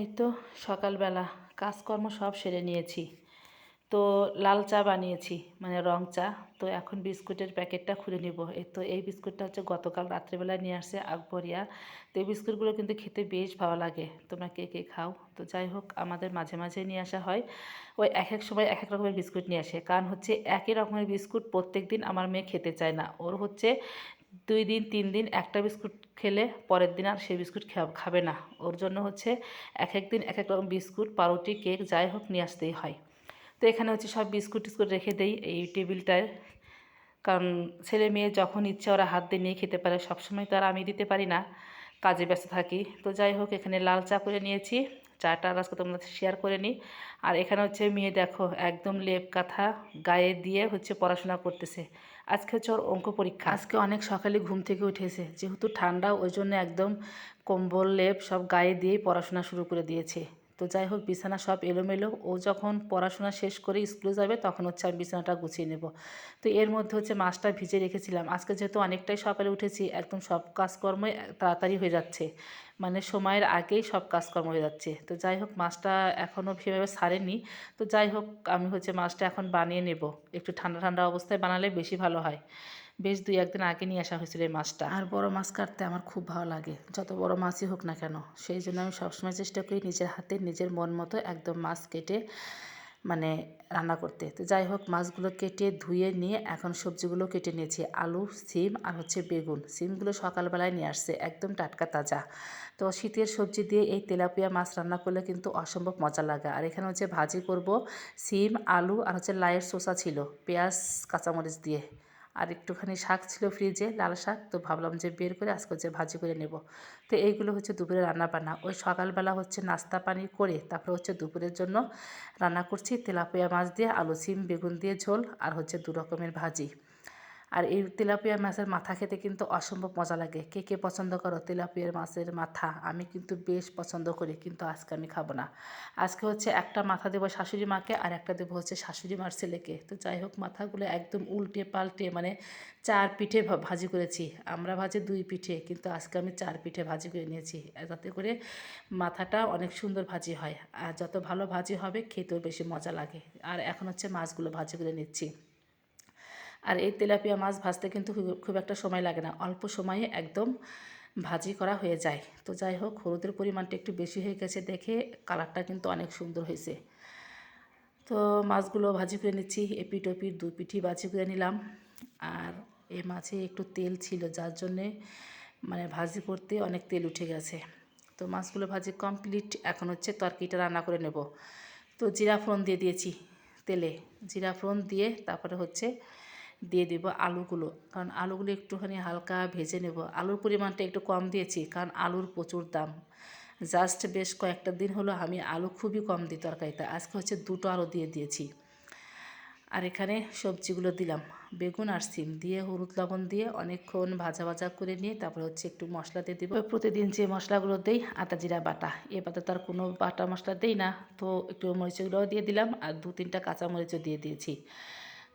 এই তো সকালবেলা কাজকর্ম সব সেরে নিয়েছি। তো লাল চা বানিয়েছি মানে রং চা। তো এখন বিস্কুটের প্যাকেটটা খুলে নিব। এই তো এই বিস্কুটটা হচ্ছে গতকাল রাত্রেবেলায় নিয়ে আসছে আকবরিয়া। তো এই বিস্কুটগুলো কিন্তু খেতে বেশ ভালো লাগে। তোমরা কে কে খাও? তো যাই হোক, আমাদের মাঝে মাঝে নিয়ে আসা হয়। ওই এক এক সময় এক এক রকমের বিস্কুট নিয়ে আসে। কারণ হচ্ছে একই রকমের বিস্কুট প্রত্যেক দিন আমার মেয়ে খেতে চায় না। ওর হচ্ছে দুই দিন, তিন দিন একটা বিস্কুট খেলে পরের দিন আর সেই বিস্কুট খাবে না। ওর জন্য হচ্ছে এক এক দিন এক এক রকম বিস্কুট, পাউরুটি, কেক, যাই হোক নিয়ে আসতেই হয়। তো এখানে হচ্ছে সব বিস্কুট টিস্কুট রেখে দেই এই টেবিলটায়। কারণ ছেলে মেয়ে যখন ইচ্ছে ওরা হাত দিয়ে নিয়ে খেতে পারে, সবসময় তো আর আমি দিতে পারি না, কাজে ব্যস্ত থাকি। তো যাই হোক, এখানে লাল চা করে নিয়েছি। চাটা আজকে তোমরা শেয়ার করে নিই। আর এখানে হচ্ছে মেয়ে দেখো, একদম লেপ কাঁথা, গায়ে দিয়ে হচ্ছে পড়াশোনা করতেছে। আজকে হচ্ছে ওর অঙ্ক পরীক্ষা। আজকে অনেক সকালে ঘুম থেকে উঠেছে, যেহেতু ঠান্ডা, ওই জন্য একদম কম্বল, লেপ সব গায়ে দিয়েই পড়াশোনা শুরু করে দিয়েছে। তো যাই হোক, বিছানা সব এলোমেলো। ও যখন পড়াশোনা শেষ করে স্কুলে যাবে, তখন হচ্ছে আমি বিছানাটা গুছিয়ে নেব। তো এর মধ্যে হচ্ছে মাছটা ভিজে রেখেছিলাম। আজকে যেহেতু অনেকটাই সকালে উঠেছি, একদম সব কাজকর্মই তাড়াতাড়ি হয়ে যাচ্ছে। মানে সময়ের আগেই সব কাজকর্ম হয়ে যাচ্ছে। তো যাই হোক, মাছটা এখনও সেভাবে সারেনি। তো যাই হোক, আমি হচ্ছে মাছটা এখন বানিয়ে নেব। একটু ঠান্ডা ঠান্ডা অবস্থায় বানালে বেশি ভালো হয়। বেশ দুই একদিন আগে নিয়ে আসা হয়েছিল এই মাছটা। আর বড় মাছ কাটতে আমার খুব ভালো লাগে। যত বড় মাছই হোক না কেন, সেই জন্য আমি সবসময় চেষ্টা করি নিজের হাতে, নিজের মন মতো একদম মাছ কেটে মানে রান্না করতে। তো যাই হোক, মাছগুলো কেটে ধুয়ে নিয়ে এখন সবজিগুলো কেটে নিয়েছি। আলু, সিম আর হচ্ছে বেগুন। সিমগুলো সকালবেলায় নিয়ে আসছে, একদম টাটকা তাজা। তো শীতের সবজি দিয়ে এই তেলাপিয়া মাছ রান্না করলে কিন্তু অসম্ভব মজা লাগে। আর এখানে হচ্ছে ভাজি করব, সিম, আলু আর হচ্ছে লাইয়ের শসা ছিল, পেঁয়াজ, কাঁচামরিচ দিয়ে। আর একটুখানি শাক ছিল ফ্রিজে লাল শাক, তো ভাবলাম যে বের করে আজকে হচ্ছে ভাজি করে নেব। তো এইগুলো হচ্ছে দুপুরে রান্না বান্না ওই সকালবেলা হচ্ছে নাস্তা পানি করে তারপরে হচ্ছে দুপুরের জন্য রান্না করছি তেলাপিয়া মাছ দিয়ে, আলু, সিম, বেগুন দিয়ে ঝোল, আর হচ্ছে দু রকমের ভাজি। আর এই তেলাপিয়া মাছের মাথা খেতে কিন্তু অসম্ভব মজা লাগে। কে কে পছন্দ করো তেলাপিয়ার মাছের মাথা? আমি কিন্তু বেশ পছন্দ করি, কিন্তু আজকে আমি খাব না। আজকে হচ্ছে একটা মাথা দেবো শাশুড়ি মাকে আর একটা দেবো হচ্ছে শাশুড়ি মার ছেলেকে। তো যাই হোক, মাথাগুলো একদম উল্টে পাল্টে মানে চার পিঠে ভাজি করেছি। আমরা ভাজি দুই পিঠে, কিন্তু আজকে আমি চার পিঠে ভাজি করে নিয়েছি। যাতে করে মাথাটা অনেক সুন্দর ভাজি হয়। আর যত ভালো ভাজি হবে, খেতেও বেশি মজা লাগে। আর এখন হচ্ছে মাছগুলো ভাজি করে নিচ্ছি। আর এই তেলাপিয়া মাছ ভাজতে কিন্তু খুব একটা সময় লাগে না। অল্প সময়ে একদম ভাজি করা হয়ে যায়। তো যাই হোক, হলুদের পরিমাণটা একটু বেশি হয়ে গেছে দেখে কালারটা কিন্তু অনেক সুন্দর হয়েছে। তো মাছগুলো ভাজি করে নিচ্ছি এপিট ওপিট দু পিঠি ভাজি করে নিলাম। আর এ মাছে একটু তেল ছিল, যার জন্যে মানে ভাজি করতে অনেক তেল উঠে গেছে। তো মাছগুলো ভাজি কমপ্লিট, এখন হচ্ছে তরকিটা রান্না করে নেব। তো জিরা ফোড়ন দিয়ে দিয়েছি তেলে। জিরা ফোড়ন দিয়ে তারপরে হচ্ছে দিয়ে দেবো আলুগুলো। কারণ আলুগুলো একটুখানি হালকা ভেজে নেব। আলুর পরিমাণটা একটু কম দিয়েছি, কারণ আলুর প্রচুর দাম। জাস্ট বেশ কয়েকটা দিন হলো আমি আলু খুবই কম দিই তরকারিতে। আজকে হচ্ছে দুটো আলু দিয়ে দিয়েছি। আর এখানে সবজিগুলো দিলাম। বেগুন আর সিম দিয়ে, হলুদ লবণ দিয়ে অনেকক্ষণ ভাজা ভাজা করে নিয়ে তারপরে হচ্ছে একটু মশলা দিয়ে দিব। প্রতিদিন যে মশলাগুলো দেই আটা জিরা, বাটা এবারে তো আর কোনো বাটা মশলা দেই না। তো একটু মরিচগুলোও দিয়ে দিলাম আর দু তিনটা কাঁচা মরিচও দিয়ে দিয়েছি।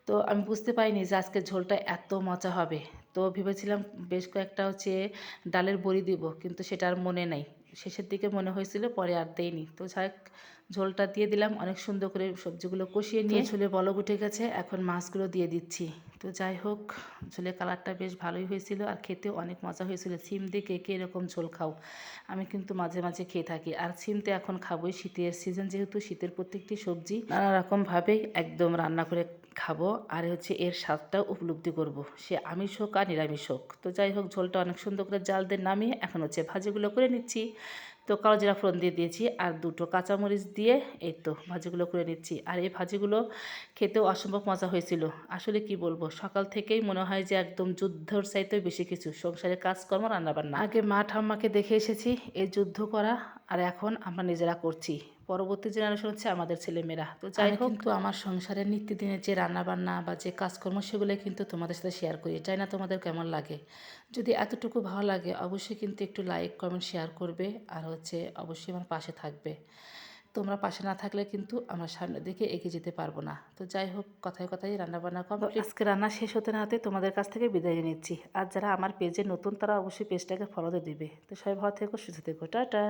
তো আমি বুঝতে পারিনি যে আজকে ঝোলটা এত মজা হবে। তো ভেবেছিলাম বেশ কয়েকটা হচ্ছে ডালের বড়ি দিব কিন্তু সেটা আর মনে নেই। শেষের দিকে মনে হয়েছিল পরে আর দেয়নি তো যাই ঝোলটা দিয়ে দিলাম অনেক সুন্দর করে সবজিগুলো কষিয়ে নিয়ে ঝোলে বলক উঠে গেছে এখন মাছগুলো দিয়ে দিচ্ছি। তো যাই হোক ঝোলের কালারটা বেশ ভালোই হয়েছিল আর খেতেও অনেক মজা হয়েছিল। সিম দিয়ে কে কে এরকম ঝোল খাও আমি কিন্তু মাঝে মাঝে খেয়ে থাকি। আর সিম তো এখন খাবোই শীতের সিজন যেহেতু শীতের প্রত্যেকটি সবজি নানা রকমভাবেই একদম রান্না করে খাব, আর হচ্ছে এর স্বাদটাও উপলব্ধি করব। সে আমিষ হোক আর নিরামিষ হোক। তো যাই হোক, ঝোলটা অনেক সুন্দর করে জাল দিয়ে নামিয়ে এখন হচ্ছে ভাজিগুলো করে নিচ্ছি। তো কালো জিরা ফোড়ন দিয়ে দিয়েছি, আর দুটো কাঁচামরিচ দিয়ে এই তো ভাজিগুলো করে নিচ্ছি। আর এই ভাজিগুলো খেতেও অসম্ভব মজা হয়েছিল। আসলে কি বলব, সকাল থেকেই মনে হয় যে একদম যুদ্ধর চাইতেও বেশি কিছু। সংসারে কাজকর্ম, রান্নাবান্না। আগে মা ঠাম্মাকে দেখে এসেছি, এই যুদ্ধ করা, আর এখন আমরা নিজেরা করছি। পরবর্তী জেনারেশন হচ্ছে আমাদের ছেলেমেয়েরা। তো যাই হোক কিন্তু আমার সংসারের নিত্যদিনের যে রান্নাবান্না বা যে কাজকর্ম সেগুলো কিন্তু তোমাদের সাথে শেয়ার করি। চাই না তোমাদের কেমন লাগে? যদি এতটুকু ভালো লাগে অবশ্যই কিন্তু একটু লাইক কমেন্ট শেয়ার করবে আর হচ্ছে অবশ্যই আমার পাশে থাকবে। তোমরা পাশে না থাকলে কিন্তু আমরা সামনের দিকে এগিয়ে যেতে পারব না। তো যাই হোক কথায় কথায় রান্নাবান্না কম আজকে রান্না শেষ হতে না হতে তোমাদের কাছ থেকে বিদায় নিচ্ছি। আর যারা আমার পেজে নতুন তারা অবশ্যই পেজটাকে ফলো দিবে। তো সবাই ভালো থেকো সুস্থ থেকো। টাটা!